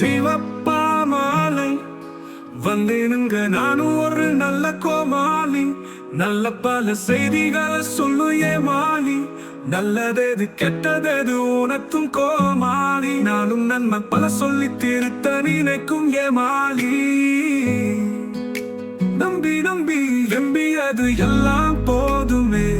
சிவப்பா மாலை வந்தேனுங்க நானும் ஒரு நல்ல கோமாளி. நல்ல பல செய்திகளை சொல்லு ஏ மாலி. நல்லதேது கெட்டதேது உனக்கும் கோமாளி. நானும் நன்மை பல சொல்லி திருத்த நினைக்கும் ஏ மாலி. நம்பி நம்பி நம்பி அது எல்லாம் போதுமே.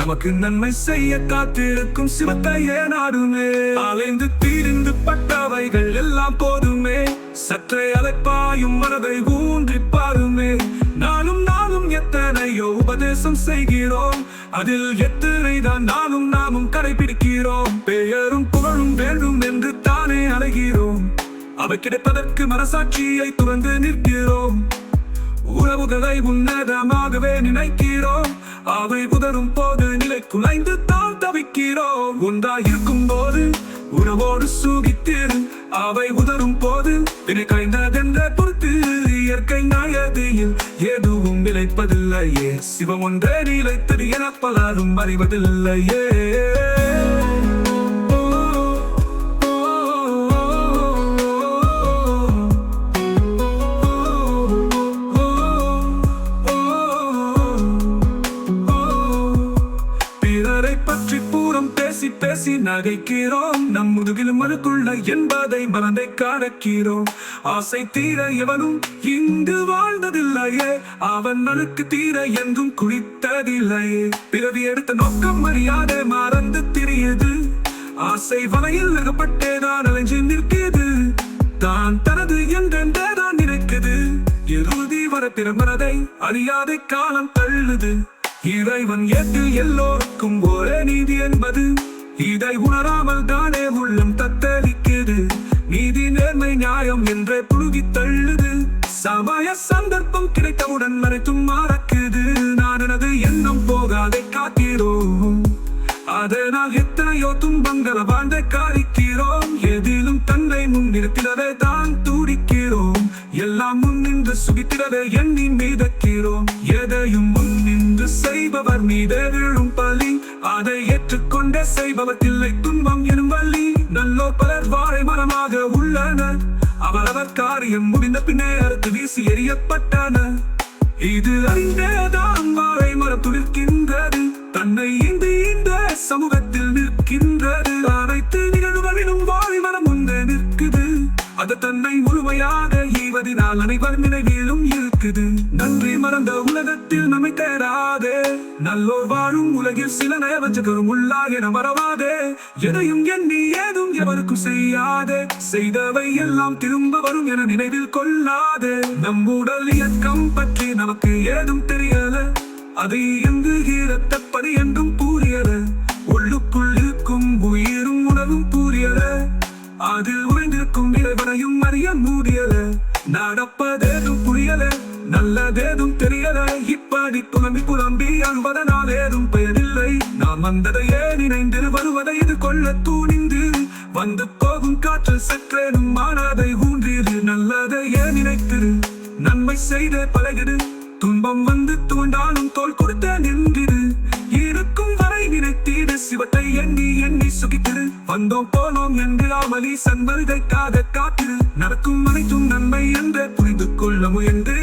நமக்கு நன்மை செய்ய காத்திருக்கும் சிவத்தையே நாடுமே. அலைந்து தீர்ந்து பட்டவைகள் எல்லாம் போதுமே. சற்றே அலைப்பாயும் மனதை ஊன்றி பாருமே. நானும் நானும் எத்தனையோ உபதேசம் செய்கிறோம். அதில் எத்தனை தான் நானும் நாமும் கடைபிடிக்கிறோம். பெயரும் புகழும் வேண்டும் என்று தானே அலைகிறோம். அவை கிடைப்பதற்கு மனசாட்சியை துறந்து நிற்கிறோம். உறவுகளை உன்னதமாகவே நினைக்கிறோம். அவை புதரும் போது நிலை குலைந்து தான் தவிக்கிறோம். ஒன்றாயிருக்கும் போது உறவோடு சூகித்திரு. அவை உதரும் போது வினை கைந்ததென்ற பொறுத்து இயற்கை நாயதியில் எதுவும் நிலைப்பதில்லையே. சிவம் ஒன்றே நிலைத்தது என பலரும் அறிவதில்லையே. பேசி நகைக்கிறோம். நம் முதுகில் மறுக்குள்ள என்பதை மறந்தை காணக்கிறோம் ஆசை தீர எவனும் இங்கு வாழ்ந்ததில்லையே. அவன் மனுக்கு தீர என்றும் குளித்ததில்லையே பிறவி எடுத்த நோக்கம் அறியாத மறந்து திரியது. ஆசை வலையில் அகப்பட்டே தான் அலைஞ்சு நிற்கிறது தான் தனது என்றென்றே தான் நினைக்குது. இறுதி வர பிறமனதை அறியாத காலம் தள்ளுது. இறைவன் எட்டு எல்லோருக்கும் ஒரே நீதி என்பது இதை உணராமல் தானே உள்ளம் தத்தளிக்குது? நீதி நேர்மை நியாயம் என்றே புழுகி தள்ளுது. சமய சந்தர்ப்பம் கிடைத்தவுடன் மறைத்தும் மறக்குது. நான் எனது எண்ணம் போகாதை காக்கிறோம் அதனால் எத்தனையோ துன்பங்களை வாழ்ந்த காரிக்கிறோம். எதிலும் தன்னை முன்னிறுத்திடவே தான் துடிக்கிறோம். எல்லாம் முன்னின்று சுகித்திடவே எண்ணி மீதக்கிறோம். அவர் மீதே விழும் பலி. அதை ஏற்றுக்கொண்ட செய்பவத்தில்லை துன்பம் எனும் வள்ளி நல்லோ பலர் வாழை மரமாக உள்ளனர். அவரவர் காரியம் முடிந்த பின்னே அறுத்து வீசி எறியப்பட்டனர் இது அறிந்தேதான் வாழை மரம் துளிர்க்கின்றது. தன்னை இந்த இந்த சமூகத்தில் நிற்கின்றது. அனைத்து நிகழ்வுகளிலும் வாழை மரம் முன்னே நிற்குது. அது தன்னை முழுமையாக ஈவதினால் அனைவர் நினைவிலும் இல்லை காக்குது நன்றி மறந்த உலகத்தில் நம்மை தேடாதே. நல்லோர் வாழும் உலகில் சில நயவஞ்சகரும் உள்ளாக என மறவாதே. எதையும் எண்ணி ஏதும் எவருக்கும் செய்யாதே. செய்தவை எல்லாம் திரும்ப வரும் என நினைவில் கொள்ளாதே. நம் உடல் இயக்கம் பற்றி நமக்கு ஏதும் தெரியல. அதை எங்குகிறத்தப்படி என்றும் கூறியது உள்ளுக்குள் இருக்கும் உயிரும் உணவும் புரியல. அதில் உறைந்திருக்கும் இறைவனையும் அறிய முடியல. நடப்பதேதும் புரியல. நல்லதேதும் தெரியலை இப்படி புலம்பி புலம்பி அன்பதனால் ஏதும் பெயரில்லை. நாம் வந்ததையே நினைந்து வருவதை இது கொள்ள தூணிந்து வந்து போகும் காற்று சற்றேனும் மானாதை ஊன்றிரு. நல்லதையே நினைத்திரு. நன்மை செய்த பழகிடு. துன்பம் வந்து தூண்டாலும் தோல் கொடுத்த நின்றிரு. இருக்கும் வரை நினைத்தீடு சிவத்தை எண்ணி எண்ணி சுகித்திரு. வந்தோம் போனோம் என்று அமளி சன்பருகைக்காக காத்திரு. நடக்கும் அனைத்தும் நன்மை என்று புரிந்து கொள்ள முயன்று